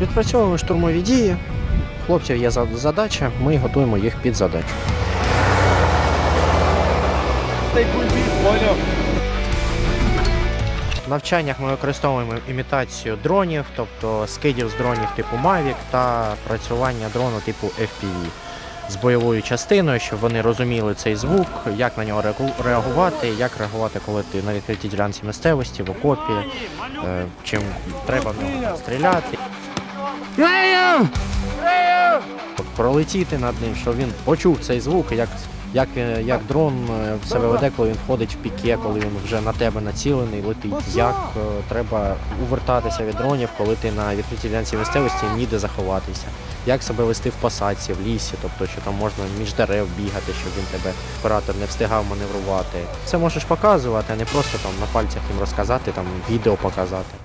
Відпрацьовуємо штурмові дії. Хлопців є задача, ми готуємо їх під задачу. В навчаннях ми використовуємо імітацію дронів, тобто скидів з дронів типу Mavic та працювання дрону типу FPV з бойовою частиною, щоб вони розуміли цей звук, як на нього реагувати, як реагувати, коли ти на відкритій ділянці місцевості, в окопі, е, чим треба в нього стріляти. От Пролетіти над ним, щоб він почув цей звук, як, як, е, як дрон е, себе веде, коли він входить в піке, коли він вже на тебе націлений, летить. Як е, треба увертатися від дронів, коли ти на відкритій ділянці місцевості ніде заховатися. Як себе вести в посадці, в лісі, тобто що там можна між дерев бігати, щоб він тебе оператор не встигав маневрувати. Це можеш показувати, а не просто там на пальцях їм розказати, там відео показати.